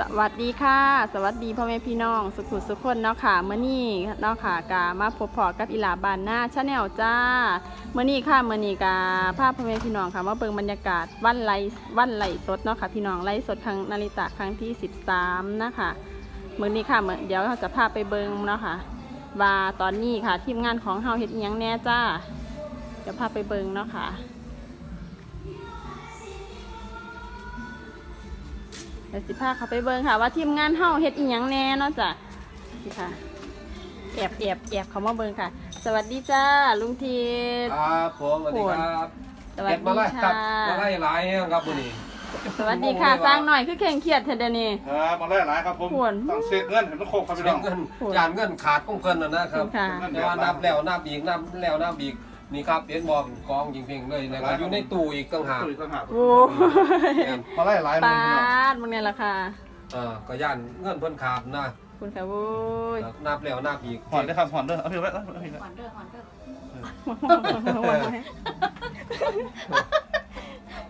สวัสดีค่ะ สวัสดีพ่อแม่พี่น้อง สุขุสุขคนเนาะค่ะเมื่อนี้เนาะค่ะกามาพบพอกับอีหลาบานหน้าชาแนลจ้าเมื่อนี้ค่ะเมื่อนี้กาภาพพ่อแม่พี่น้องค่ะมาเบิ่งบรรยากาศวันไลวันไลสดเนาะค่ะพี่น้องไลสดครั้งนาฬิตาครั้งที่ 13 นะคะเมื่อนี้ค่ะเมื่อเดี๋ยวเราจะพาไปเบิ่งเนาะค่ะว่าตอนนี้ค่ะทีมงานของเฮาเฮ็ดยังแน่จ้าเดี๋ยวพาไปเบิ่งเนาะค่ะ เดี๋ยวสิพาเขาไปเบิ่งค่ะ ว่าทีมงานเฮาเฮ็ดอีหยังแน่เนาะจ้ะสิค่ะแอบแอบแอบเขามาเบิ่งค่ะ สวัสดีจ้าลุงทีดครับผมสวัสดีครับสวัสเก็บมาดีไล่ครัค่ะบมาไล่หลายแห้งครับวันนี้สวัสดีค่ะสร้างหน่อยคือเข่งเครียดเทเดยวนี่ ครับมาได้หลายครับผมควรต้องเสกเงินเห็นมันโคกครับพี่เงิน้อนงเงินโอ้ยจานเงินขาดของเพิ่นนะนะครับค่ะ แต่ว่านับแล้วนับอีกนับแล้วนับอีก นี่ครับเอ็นบอมกองยิงเพ่งเลยนะครับอยู่ในตู้อีกต่างหากตุ้ยข้างหาโอ้ยมาได้หลายปามือพี่น้องดมึงเนี่ยล่ะค่ะอ่าก็ย่านเงินเพิ่นขาดนะคุณค่ะโว้ยนับแล้วนับอีกหอนได้ครับหอนเด้อเอาพี่ไว้เอาพี่ไว้หวานเด้อหวานเด้อว้าย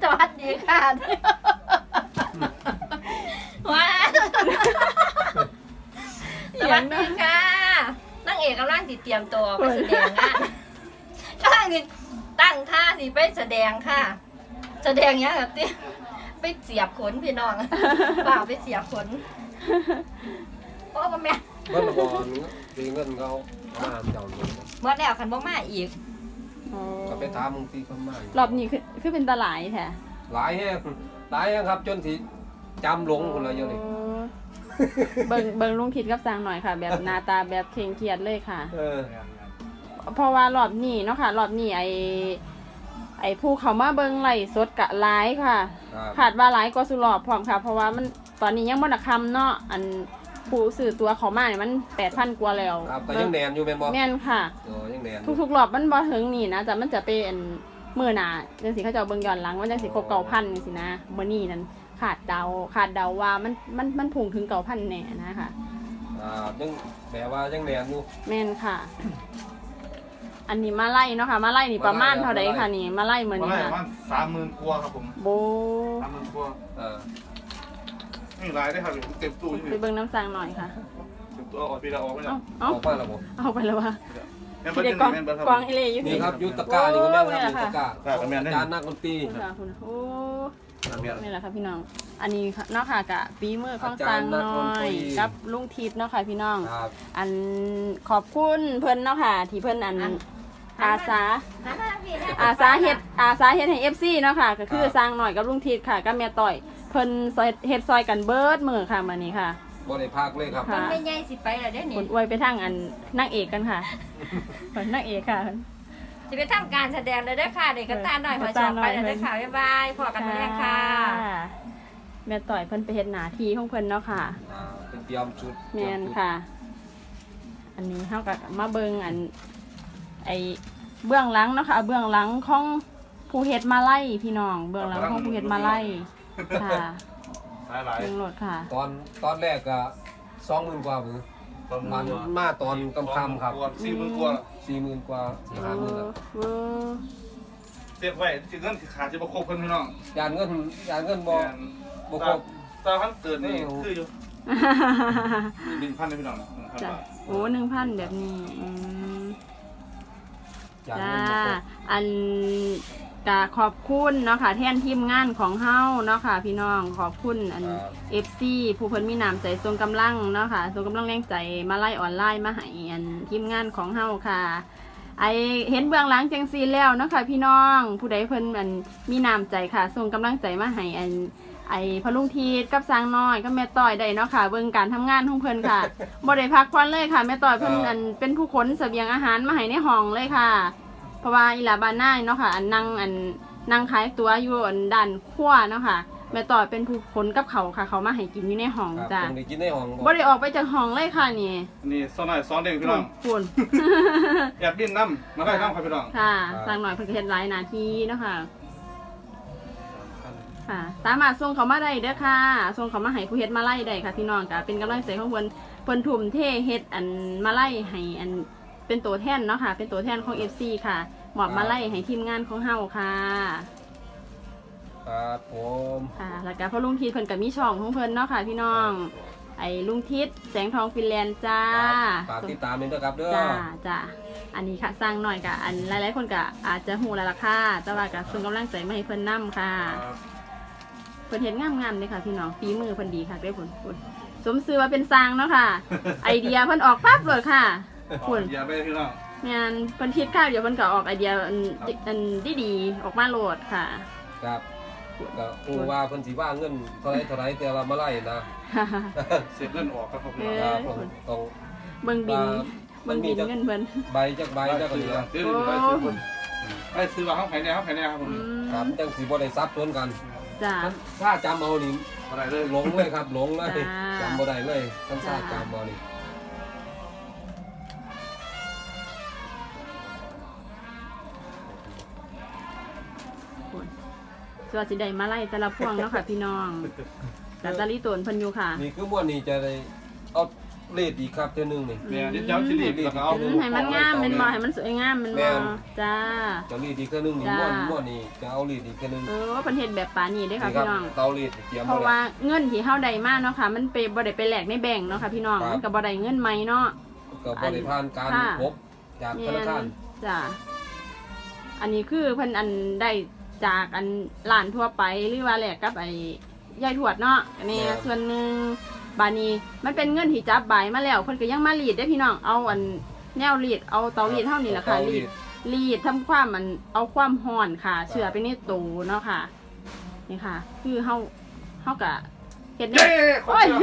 สวัสดีค่ะว้าสวัสดีค่ะนั่งเอกกำลังติดเตรียมตัวไปแสดงงาน กำลังติตั้งท่าสิไปแสดงค่ะ แสดงเนี้ยกับที่ไปเสียบขนพี่น้องเปล่าไปเสียบขนโอ้ก็แม่เพิ่นบ่ตีเงินเขามาเจ้านี่เมื่อแล้วคันบ่มาอีกโอ้ก็ไปถามมึงตีเขามารอบนี้คือคือเป็นตาหลายแท้หลายแห้งหลายแห้งครับ จนสิจำหลงคนละอย่างนี้โอ้เบิ่งเบิ่งลุงคิดกับสร้างหน่อยค่ะ แบบหน้าตาแบบเคร่งเครียดเลยค่ะ เออ เพราะว่ารอบนี้เนาะค่ะ รอบนี้ไอไอผู้เขามาเบิ่งไล่สดกะหลายค่ะครับขาดว่าหลายกว่าสุรอบพร้อมค่ะ เพราะว่ามันตอนนี้ยังบ่ได้คำเนาะอันผู้สื่อตัวเขามาเนี่ยมันแปดพันกว่าแล้วครับก็ยังแนนอยู่แม่นบ่แม่นค่ะอ๋อยังแนนอยู่ทุกๆรอบมันบ่ถึงนี่นะแต่มันจะเป็นมื้อหน้าจังสิเขาจะเอาเบิ่งย้อนหลังมันจังสิครบเก่าพันจังสินะมื้อนี้นั้นขาดเดาขาดเดาว่ามันมันมันพุ่งถึงเก่าพันแน่นะคะ อ่ายังแบบว่ายังแนนอยู่แม่นค่ะ อันนี้มาไล่เนาะค่ะมาไล่นี่ประมาณเท่าใดค่ะนี่มาไล่มื้อมานี้ได้ปค่ะระมาณสามหมื่นกว่าครับผมโบสามหมื่นกว่าเออนี่หลายได้ครับเต็มตู้ไปที่เบิ่งน้ำสางหน่อยค่ะเต็มตู้เอาออกพี่เราออกไม่ได้เอ้าอเอ้าอกมาแล้วบ่เอาไปแล้วว่ะแม่นที่เบิร์เด็ดกกองแม่นเบิร์ดครับกองเอเลอยู่นี่ที่ครับยุตะกร้านี่ก็แม่นครับโอ้ยุตะกร้าครับแม่นได้จานนักดนตรีคุณค่ะคุณโอ้แม่นนี่แหละค่ะพี่น้อง อันนี้ค่ะเนาะค่ะกะปีมือของอาจาสร้ารงย์นักน้ดนอตรียกับลุงทิพย์เนาะค่ะพี่น้องครับอันขอบคุณเพิ่นเนาะค่ะที่เพิ่นอัน อาสาหันมาพี่นะอาสาเฮ็ดอาสาเฮ็ดให้ FC เนาะค่ะ ก็คือสร้างหน่อยกับลุงทิพย์ค่ะกับแม่ต่อย เพิ่นซอยเฮ็ดซอยกันเบิดมือค่ะมื้อนี้ค่ะ บ่ได้พักเลยครับ ค่ะไม่ใหญ่สิไปแล้วเด้อคนี่นอวยไปทางอันนางเอกกันค่ะเพิ่นนางเอกค่ะจะไปทำการแสดงเลยเด้อค่ะเด็กกระตาหน่อยหัวจอมไปแล้วเด้อค่ะบ๊ายบายพอกันมาแล้วค่ะแม่ต่อยเพิ่นไปเฮ็ดหน้าที่ของเพิ่นเนาะค่ะอ่าเป็นเตรียมชุดแม่นค่ะ อันนี้เฮาก็มาเบิ่งอัน ไอเบื้องหลังเนาะค่ะเบื้องหลังของผู้เฮ็ดมาไล่พี่น้อง เบื้องหลังของผู้เฮ็ดมาไล่ค่ะหลายหลายเบิ่งโหลดค่ะ ตอนตอนแรกก็20,000กว่ามือประมัมาณนมาตอนกำคำครับสี่หมื่นกว่า40,000กว่าสี่ห้าหมื่นแล้วเออเก็บไว้ที่เงินที่ขาดจะประคบเพิ่นพี่น้องยานเงินยานเงินบ่บ่ครบตาพันเกิดนี่คืออยู่หนึ่งพันเลยพี่น้องหนึ่งพันจ้ะบาทโอ้หนึ่งพันแบบนี้อืม ยานจ้าเงินบ่ครบ อันกะขอบคุณเนาะค่ะแทนทีมงานของเฮาเนาะค่ะ พี่น้องขอบคุณอันครับ FC ผู้เพิ่นมีน้ำใจทรงกำลังเนาะค่ะทรงกำลังแรงใจมาไล่ออนไลน์มาให้อันทีมงานของเฮาค่ะ ไอเห็นเบื้องหลังจังซีแล้วเนาะค่ะพี่น้อง ผู้ใดเพิ่นอันมีน้ำใจค่ะส่งกำลังใจมาให้อัน ไอพะลุงทีดกับสร้างน้อยก็แม่ต่อยได้เนาะค่ะ เบิ่งการทำงานของเพิ่นค่ะ บ่ได้พักผ่อนเลยค่ะแม่ต่อยเพิ่นอันเป็นผู้ขนเสบียงอาหารมาให้ในห้องเลยค่ะ เพราะว่าอีหลาบานนาเนาะค่ะ อันนั่งอันนั่งขายตัวอยู่อันด้านครัวเนาะค่ะแม่ต่อยเป็นผู้ขนกับเขาวค่ะ เขามาให้กินอยู่ในห้องครับจ้ะต้องได้กินในห้องบ่ได้ออกไปจากห้องเลยค่ะนี่นี่ซ้อนหน่อยซ้อนเด้งพี่น้องคุณแอบบินน้ำมาได้น้ำครับพี่น้อง ค่ะสร้างหน่อยเพิ่นก็เฮ็ดหลายหนาทีเนาะค่ะ ค่ะ สามารถส่งเขามาได้เด้อค่ะส่งเขามาให้ผู้เฮ็ดมาไล่ได้ค่ะพี่น้องก็เป็นกำลังใจของเพิ่นเพิ่นทุ่มเทเฮ็ดอันมาไล่ให้อัน เป็นตัวแทนเนาะค่ะ เป็นตัวแทนของ FC ค่ะมอบมาไล่ให้ทีมงานของเฮาค่ะ ครับผมค่ะ แล้วก็พ่อลุงทิศเพิ่นก็มีช่องของเพิ่นเนาะค่ะ พี่น้อง ไอ้ลุงทิศแสงทองฟินแลนด์จ้าฝากติดตามด้วยนะครับเด้อจ้าจ้าอันนี้ค่ะสร้างหน่อยกะอันหลายๆคนกะอาจจะหูแล้วล่ะค่ะแต่ว่าก็ส่งกำลังใจมาให้เพิ่นนํค่ะ เพิ่นเฮ็ดงามๆเลยค่ะ พี่น้องฝีมือเพิ่นดีค่ะเด้อพุ่นพุ่นสมซื่อว่าเป็นสร้างเนาะค่ะ ไอเดียเพิ่นออกปั๊บเลยค่ะ คุณอย่าไปพี่น้องแม่นเพิ่นคิดข้าวเดี๋ยวเพิ่นก็ออกไอเดียอันอันดีๆออกมาโหลดค่ะ ครับก็อูว่าเพิ่นสิว่าเงินเท่าไรเท่าไรแต่ละมาไล่นะเสร็จเงินออกครับผมเอพี่อน้องครับผมต้องเบิ่งบินว่าเบิ่งบินเงินเพิ่นใบจักใบจักเหลือซื้อไปซื้อคนไปซื้อว่าห้องแผนเนี่ยห้องแผนเนี่ยครับผมอืมครับจังสิบ่ได้ซับซ้อนกันจ้า ถ้าจำเอานี่อะไรเลย หลงเลยครับหลงเลยจ้า จำบ่ได้เลยท่านทราบจ้าจำเอานี่ สวัสดีได้มาไล่แต่ละพวงเนาะค่ะ พี่น้องแต่ตาลิโตนเพิ่นอยู่ค่ะนี่คือม้วนนี่จะได้เอาเลดอีกครับเท่อนึงนี่ เนี่ยเดี๋ยวเจ้าชิลีแล้วก็เอา อืมให้มันงามเป็นบ่ให้มันสวยงามเป็นแม่บ่น จ้า จะรีดอีกเท่อนึงนี่จ้าม้วนม้วนนี่จะเอาลีดอีกเท่อนึงเออเพิ่นเฮ็ดแบบปานี่เด้อค่ะนี่ครัพี่น้อง เตาลีดเตรียมเพราะไว้ ว่าเงินที่เฮาได้มาเนาะค่ะ มันไปบ่ได้ไปแลกในแบงก์เนาะค่ะพี่น้องครับ มันก็บ่ได้เงินใหม่เนาะก็บริพานการค่ะ พบจากธแม่นาคารนจ้าอันนี้คือเพิ่นอันได้ จากอันร้านทั่วไปหรือว่าแลกกับไอ้ยายทวดเนาะอันนี้ส่วนหนึงบานี้มันเป็นเงินที่จับใบายมาแล้วเพิ่นก็ยังมารีดได้อพี่น้องเอาอันแนวรีดเอาเตารีดเท่านี้แหละค่ะเตารีด รีดทำความมันเอาความห่อนค่ะ เชื่อไปในตูเนาะค่ะ นี่ค่ะ คือเฮาเฮากะเฮ็ดเย้เนี่ยขอโอ้ยเชิญ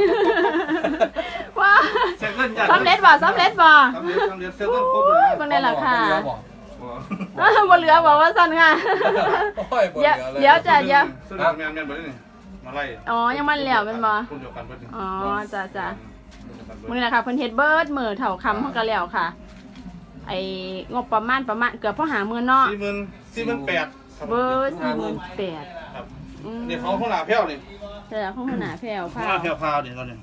ว้าเสร็จเงินยันสำเร็จบ่สำเร็จบ่ สำเร็จสำเร็จเสร็จเงินครบเลยเบิ่งได้ล่ะค่ะบ่เหลือบ่อ้าว บ่เหลือบอกว่าซั่นค่ะ โอ้ยบ่เหเดี๋ยวลือเลยเดี๋ยวจ้ะเดี๋ยวสุดแมนแมนเบิร์ดนี่มาไล่อ๋อ ยังมันแล้วเป็นบ่คนเดียวกันเบิร์ดนี่อ๋อจ้ะจ้ะมื้อนี้ล่ะค่ะเพิ่นเฮ็ดเบิดมื้อเท่าคำเฮาก็แล้วค่ะ ไอ้งบประมาณประมาณเกือบพอหามื้อเนาะสี่หมื่นสี่หมื่นแปดเบิด48,000ครับอืมนี่เขาข้างหน้าเพี้ยวนี่ใช่แล้วของหัวหน้าแพรวข้าพางหน้าเพี้ยวพาวนี่เขาเนี่ย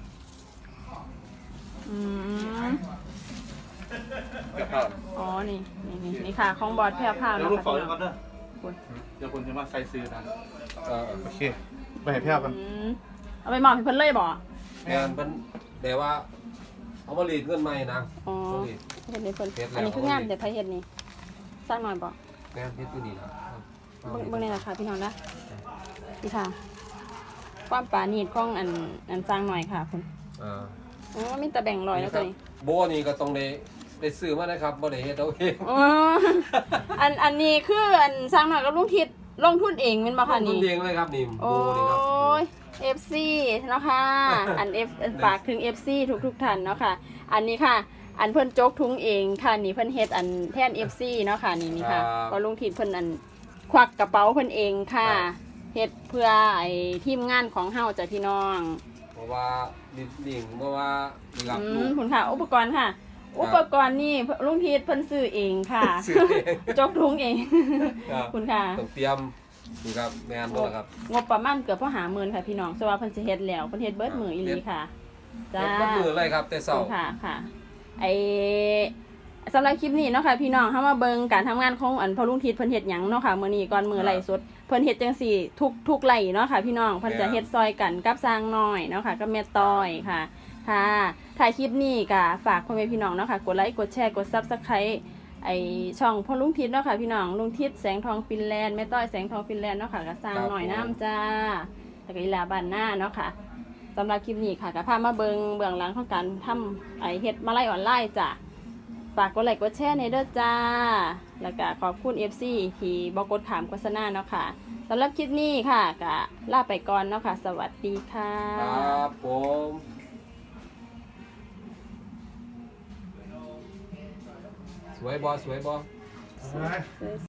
อืม เพี้ยวพาวอ๋อ นี่ นี่นี่นี่ค่ะ ของบอดแพรวพราวเดี๋ยวนะลูกคะฝอยก่อนเด้อคุณเดี๋ยวคุณจะมาใส่ซื้อนะเออโอเคไปให้เพี้ยวกันอืมเอาไปหมอบให้เพิ่นเลยบ่งานเพิ่นแต่ว่าเอามารีดเงินใหม่นะอ๋อเอารีดเฮ็ดให้เพิ่นเฮ็ดแล้ว อันนี้คืองานแต่ไผเฮ็ดนี่สร้างหน่อยบ่งานเฮ็ดอยู่นี่นะเบิ่งเบิ่งนี่ล่ะค่ะพี่น้องนะนี่ค่ะ ความปราณีตของอันอันสร้างหน่อยค่ะคุณอ่า อ๋อมีแต่แบ่งร้อยแล้วตัวนี้ โบนี่ก็ต้องได้ ได้ซื้อมานะครับบ่ได้เฮ็ดเอาเองอ๋ออันอันนี้คืออันสร้างหน่อยกับลุงทิศลงทุนเองแม่นบ่คะลงทุนี่นเองเลยครับนี่โบโอ้นี่ครับ ย FC เนาะค่ะ อัน F ฝากถึง FC ทุกทุกๆท่านเนาะค่ะ อันนี้ค่ะ อันเพิ่นโจกทุงเองค่ะนี่เพิ่นเฮ็ดอันแทน FC เนาะค่ะนี่นี่ค่ะครับก็ลุงทิศเพิ่นอันควักกระเป๋าเพิ่นเองค่ะเฮ็ดเพื่อไอ้ทีมงานของเฮาจ้ะพี่น้องเพราะว่าดิดิ่งเพราะว่านี่ครับอืลูมกคุณค่ะ อุปกรณ์ค่ะ อุปกรณ์นี่ลุงทิศเพิ่นซื้อเองค่ะซื้อเองจกทุงเองครับ คุณค่ะ ต้องเตรียมนี่ครับแม่นบ่ล่ะครับงบประมาณเกือบพอหาหมื่นค่ะพี่น้องแต่ว่าเพิ่นสิเฮ็ดแล้วเพิ่นเฮ็ดเบิดมืออีหลีค่ะจ้า เฮ็ดมือเลยครับแต่ขอเช้าบคุณค่ะค่ะไอสำหรับคลิปนี้เนาะค่ะพี่น้องเฮามาเบิ่งการทำงานของอันพอลุงทิศเพิ่นเฮ็ดหยังเนาะค่ะมื้อนี้ก่อนมื้อไล่สดเพิ่นเฮ็ดจังซี่ทุกทุกไล่เนาะค่ะพี่น้องเพิ่นจะเฮ็ดซอยกันกับสร้างน้อยเนาะค่ะกับแม่ต้อยค่ะ ค่ะถ่ายคลิปนี้ก็ฝากพ่อแม่พี่น้องเนาะค่ะ กดไลค์ กดแชร์ กด Subscribe ไอช่องพ่อลุงทิศเนาะค่ะพี่น้อง ลุงทิศแสงทองฟินแลนด์แม่ต้อยแสงทองฟินแลนด์เนาะค่ะก็สร้างหน่อยน้ำจ้าแล้วก็อีลาบานหน้าเนาะค่ะสำหรับคลิปนี้ค่ะก็พามาเบิงเบื้องหลังของการทำไอเฮ็ดมาไล่ออนไลน์จ้ะฝากกดไลค์กดแชร์ในเด้อจ้า แล้วก็ขอบคุณ FC ที่บอกกดขามโฆษณาเนาะค่ะสำหรับคลิปนี้ค่ะก็ลาไปก่อนเนาะค่ะ สวัสดีค่ะ ครับผม สวยบอสวยบ่ไป